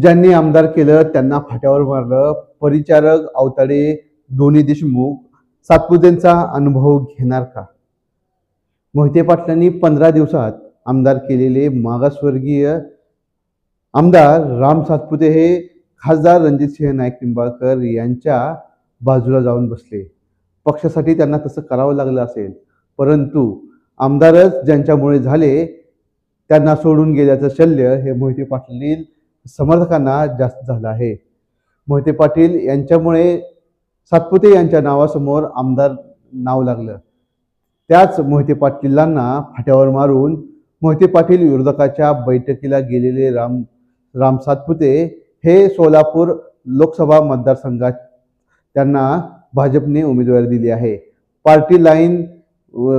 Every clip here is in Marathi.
ज्यांनी आमदार केलं त्यांना फाट्यावर मारलं. परिचारक अवताडे दोन्ही देशमुख सातपुतेंचा अनुभव घेणार का? मोहिते पाटलांनी पंधरा दिवसात आमदार केलेले मागासवर्गीय आमदार राम सातपुते हे खासदार रणजितसिंह नाईक निंबाळकर यांच्या बाजूला जाऊन बसले. पक्षासाठी त्यांना तसं करावं लागलं असेल. परंतु आमदारच ज्यांच्यामुळे झाले त्यांना सोडून गेल्याचं शल्य हे मोहिते पाटील समर्थकांना जास्त झालं आहे. मोहिते पाटील यांच्यामुळे सातपुते यांच्या नावासमोर आमदार नाव लागलं. त्याच मोहिते पाटीलांना फाट्यावर मारून मोहिते पाटील विरोधकाच्या बैठकीला गेलेले राम राम सातपुते हे सोलापूर लोकसभा मतदारसंघात त्यांना भाजपने उमेदवारी दिली आहे. पार्टी लाईन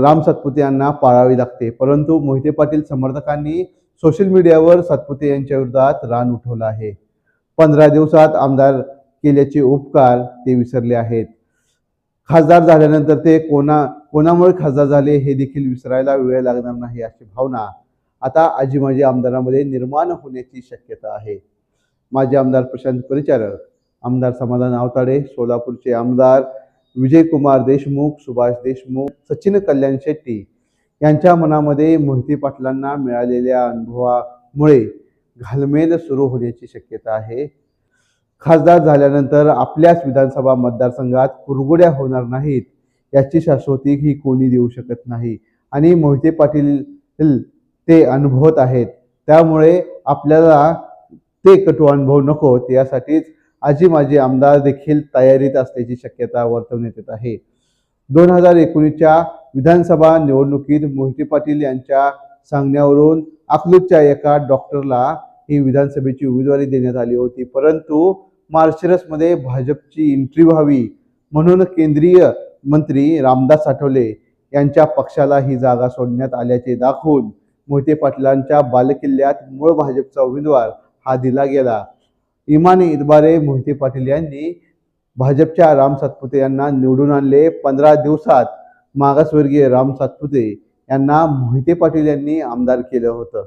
राम सातपुते यांना पाळावी लागते. परंतु मोहिते पाटील समर्थकांनी सोशल मीडियावर सातपुते यांच्या विरोधात रान उठवलं आहे. पंधरा दिवसात आमदार केल्याचे उपकार ते विसरले आहेत. खासदार झाल्यानंतर ते कोणा कोणामुळे खासदार झाले हे देखील विसरायला वेळ लागणार नाही अशी भावना आता आजी माजी आमदारांमध्ये निर्माण होण्याची शक्यता आहे. माजी आमदार प्रशांत परिचारक आमदार समाधान आवताडे सोलापूरचे आमदार विजयकुमार देशमुख सुभाष देशमुख सचिन कल्याण शेट्टी यांच्या मनामध्ये मोहिते पाटलांना मिळालेल्या अनुभवामुळे घालमेल सुरू होण्याची शक्यता आहे. खासदार झाल्यानंतर आपल्याच विधानसभा मतदारसंघात कुरगुड्या होणार नाहीत याची शाश्वती ही कोणी देऊ शकत नाही आणि मोहिते पाटील ते अनुभवत आहेत. त्यामुळे आपल्याला ते कटू अनुभव नको यासाठीच आजी माजी आमदार देखील तयारीत असल्याची शक्यता वर्तवण्यात येत आहे. दोन हजार एकोणीसच्या विधानसभा निवडणुकीत मोहिते पाटील यांच्या सांगण्यावरून अकलूजच्या एका डॉक्टरला ही विधानसभेची उमेदवारी देण्यात आली होती. परंतु मार्शरसमध्ये भाजपची एंट्री व्हावी म्हणून केंद्रीय मंत्री रामदास आठवले यांच्या पक्षाला ही जागा सोडण्यात आल्याचे दाखवून मोहिते पाटलांच्या बालकिल्ल्यात मूळ भाजपचा उमेदवार हा दिला गेला. इमानी इतबारे मोहिते पाटील यांनी भाजपच्या राम सातपुते यांना निवडून आणले. पंधरा दिवसात मागासवर्गीय राम सातपुते यांना मोहिते पाटील यांनी आमदार केलं होतं.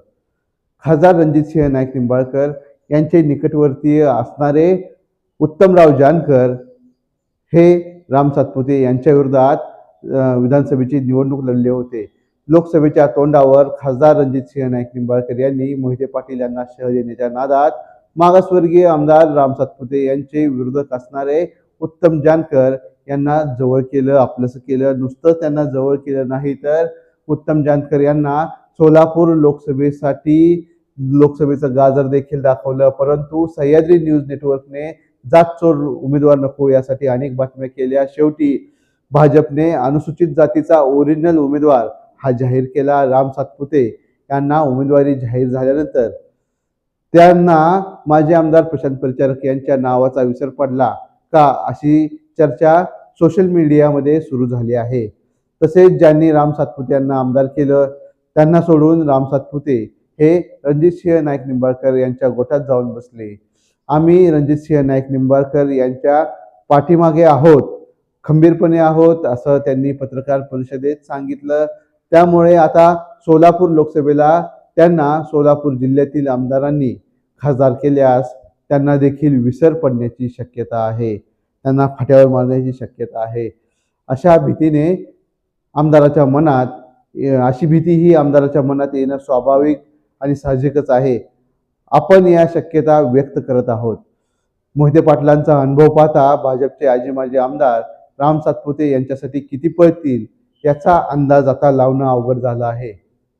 खासदार रणजितसिंह नाईक निंबाळकर यांचे निकटवर्तीय असणारे उत्तमराव जानकर हे राम सातपुते यांच्या विरोधात विधानसभेची निवडणूक लढले होते. लोकसभेच्या तोंडावर खासदार रणजितसिंह नाईक निंबाळकर यांनी मोहिते पाटील यांना शह देण्याच्या नादात मागासवर्गीय आमदार राम सातपुते यांचे विरोधक असणारे उत्तम जानकर यांना जवळ केलं आपलंसं केलं. नुसतं त्यांना जवळ केलं नाही तर उत्तम जानकर यांना सोलापूर लोकसभेसाठी लोकसभेचं गाजर देखील दाखवलं. परंतु सह्याद्री न्यूज नेटवर्कने जात चोर उमेदवार नको यासाठी अनेक बातम्या केल्या. शेवटी भाजपने अनुसूचित जातीचा ओरिजिनल उमेदवार हा जाहीर केला. राम सातपुते यांना उमेदवारी जाहीर झाल्यानंतर त्यांना माजी आमदार प्रशांत परिचारक यांच्या नावाचा विसर पडला का अशी चर्चा सोशल मीडियामध्ये सुरू झाली आहे. तसेच ज्यांनी राम सातपुते यांना आमदार केलं त्यांना सोडून राम सातपुते हे रणजितसिंह नाईक निंबाळकर यांच्या गोटात जाऊन बसले. आम्ही रणजितसिंह नाईक निंबाळकर यांच्या पाठीमागे आहोत खंबीरपणे आहोत असं त्यांनी पत्रकार परिषदेत सांगितलं. त्यामुळे आता सोलापूर लोकसभेला त्यांना सोलापूर जिल्ह्यातील आमदारांनी खासदार केल्यास त्यांना देखील विसर पडण्याची शक्यता आहे. त्यांना फाट्यावर मारण्याची शक्यता आहे. अशा भीतीने आमदाराच्या मनात अशी भीती ही आमदाराच्या मनात येणं स्वाभाविक आणि साहजिकच आहे. आपण या शक्यता व्यक्त करत आहोत. मोहिते पाटलांचा अनुभव पाहता भाजपचे आजी माजी आमदार राम सातपुते यांच्यासाठी किती पळतील याचा अंदाज आता लावणं अवघड झालं आहे.